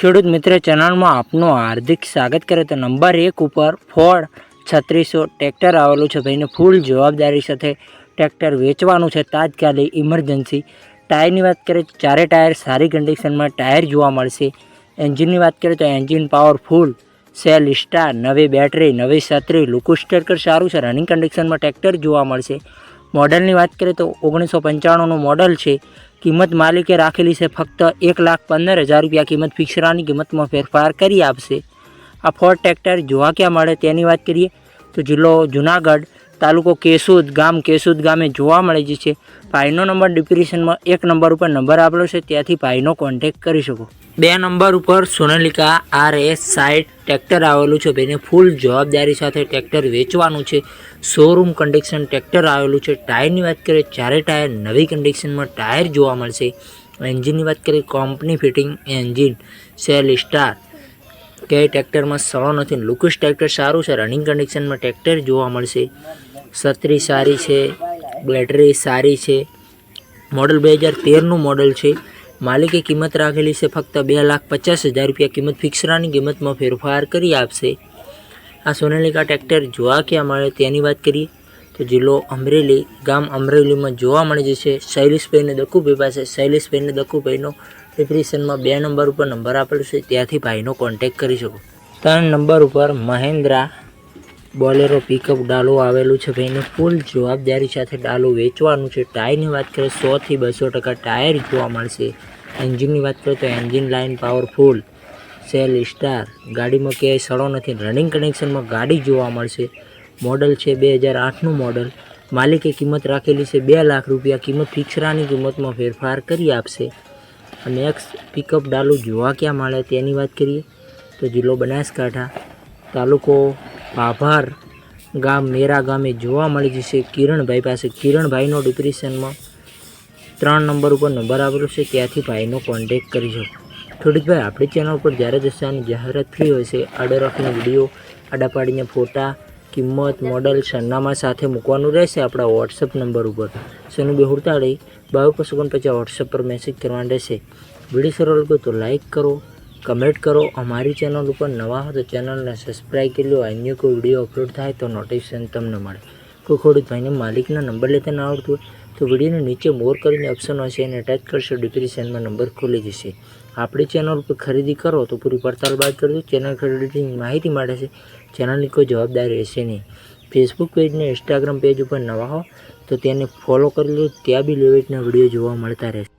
ખેડૂત મિત્ર ચેનલમાં આપનું હાર્દિક સ્વાગત કરે તો નંબર એક ઉપર ફોર્ડ છત્રીસો ટ્રેક્ટર આવેલું છે. ભાઈને ફૂલ જવાબદારી સાથે ટ્રેક્ટર વેચવાનું છે. તાત્કાલિક ઇમરજન્સી. ટાયરની વાત કરીએ તો ચારે ટાયર સારી કન્ડિશનમાં ટાયર જોવા મળશે. એન્જિનની વાત કરીએ તો એન્જિન પાવરફુલ સેલ સ્ટાર નવી બેટરી નવી છત્રી. લુકુ સ્ટેકર સારું છે. રનિંગ કન્ડિશનમાં ટ્રેક્ટર જોવા મળશે. મોડલની વાત કરીએ તો ઓગણીસો પંચાણુંનું મોડલ છે. કિંમત માલિકે રાખેલી છે ફક્ત એક લાખ પંદર હજાર રૂપિયા. કિંમત ફિક્સરાની કિંમતમાં ફેરફાર કરી આપશે. આ ફોર્ડ ટ્રેક્ટર જોવા ક્યાં મળે તેની વાત કરીએ તો જિલ્લો જુનાગઢ તાલુકો કેસુદ ગામ કેસુદ ગામે જોવા મળે છે. ભાઈનો નંબર ડિપ્રેશનમાં એક નંબર ઉપર નંબર આપેલો છે. ત્યાંથી ભાઈનો કોન્ટેક કરી શકો. બે નંબર ઉપર Sonalika R S side tractor આવેલું છે. ભાઈને ફૂલ જવાબદારી સાથે ટ્રેક્ટર વેચવાનું છે. શોરૂમ કન્ડિશન ટ્રેક્ટર આવેલું છે. ટાયરની વાત કરીએ, ચારે ટાયર નવી કન્ડિશનમાં ટાયર જોવા મળશે. એન્જિનની વાત કરીએ, company fitting engine self starter કે ટ્રેક્ટરમાં સળો નથી. લુકસ ટ્રેક્ટર સારું છે. રનિંગ કન્ડિશનમાં ટ્રેક્ટર જોવા મળશે. છત્રી સારી છે બેટરી સારી છે. મોડલ બે હજાર તેરનું મોડલ છે. માલિકે કિંમત રાખેલી છે ફક્ત બે લાખ પચાસ હજાર રૂપિયા. કિંમત ફિક્સરાની કિંમતમાં ફેરફાર કરી આપશે. આ સોનાલિકા ટ્રેક્ટર જોવા ક્યાં મળે તેની વાત કરીએ તો જિલ્લો અમરેલી, ગામ અમરેલીમાં જોવા મળી જશે. શૈલેષભાઈને દક્કુભાઈ પાસે. શૈલેષભાઈને દક્કુભાઈનો ડિપ્રેશનમાં બે નંબર ઉપર નંબર આપેલો છે. ત્યાંથી ભાઈનો કોન્ટેક કરી શકો. ત્રણ નંબર ઉપર મહેન્દ્રા બોલેરો પિકઅપ ડાલો આવેલું છે ભાઈને ફૂલ જવાબદારી સાથે ડાલો વેચવાનું છે. ટાયરની વાત કરીએ સોથી બસો ટકા ટાયર જોવા મળશે. એન્જિનની વાત કરીએ તો engine line powerful self starter ગાડીમાં ક્યાંય સડો નથી રનિંગ કનેક્શનમાં ગાડી જોવા મળશે. મોડલ છે બે હજાર આઠનું મોડલ માલિકે કિંમત રાખેલી છે બે લાખ રૂપિયા, કિંમત ફિક્સરાની કિંમતમાં ફેરફાર કરી આપશે. નેક્સ્ટ પિકઅપ ડાલુ જોવા ક્યાં મળે તેની વાત કરીએ તો જિલ્લો બનાસકાંઠા તાલુકો ભાભાર ગામ મેરા ગામે જોવા મળી જશે કિરણભાઈ પાસે. કિરણભાઈનો ડિપ્રેશનમાં ત્રણ નંબર ઉપર નંબર આવેલો છે. ત્યાંથી ભાઈનો કોન્ટેક કરી શકો થોડીકભાઈ, આપણી ચેનલ ઉપર જ્યારે દસ્તાની જાહેરાત ફ્રી હોય છે, આડો રાખીને વીડિયો આડા પાડીને ફોટા, કિંમત મોડલ સરનામા સાથે મૂકવાનું રહેશે આપણા વોટ્સઅપ નંબર ઉપર. સનુ બેહુડતાળી બાવીસ પછી વોટ્સઅપ પર મેસેજ કરવાનો રહેશે. વીડિયો સરળ લાગ્યો તો લાઈક કરો કમેન્ટ કરો. અમારી ચેનલ ઉપર નવા હો તો ચેનલને સબસ્ક્રાઈબ કરી લો. અન્ય કોઈ વીડિયો અપલોડ થાય તો નોટિફિકેશન તમને મળે. કોઈ ખોડું ભાઈને માલિકના નંબર લેતા ન આવડતું હોય તો વિડીયોને નીચે મોર કરીને ઓપ્શન હશે એને ટચ કરશો. ડિસ્ક્રિપ્શનમાં નંબર ખુલી જશે. આપણી ચેનલ ઉપર ખરીદી કરો તો પૂરી પડતાલ બાદ કરજો ચેનલ ખરીદીની માહિતી માટે છે. ચેનલની કોઈ જવાબદારી રહેશે નહીં. ફેસબુક પેજને ઇન્સ્ટાગ્રામ પેજ ઉપર નવા હો તો તેને ફોલો કરી લો. ત્યાં બી લેવેટના વીડિયો જોવા મળતા રહેશે.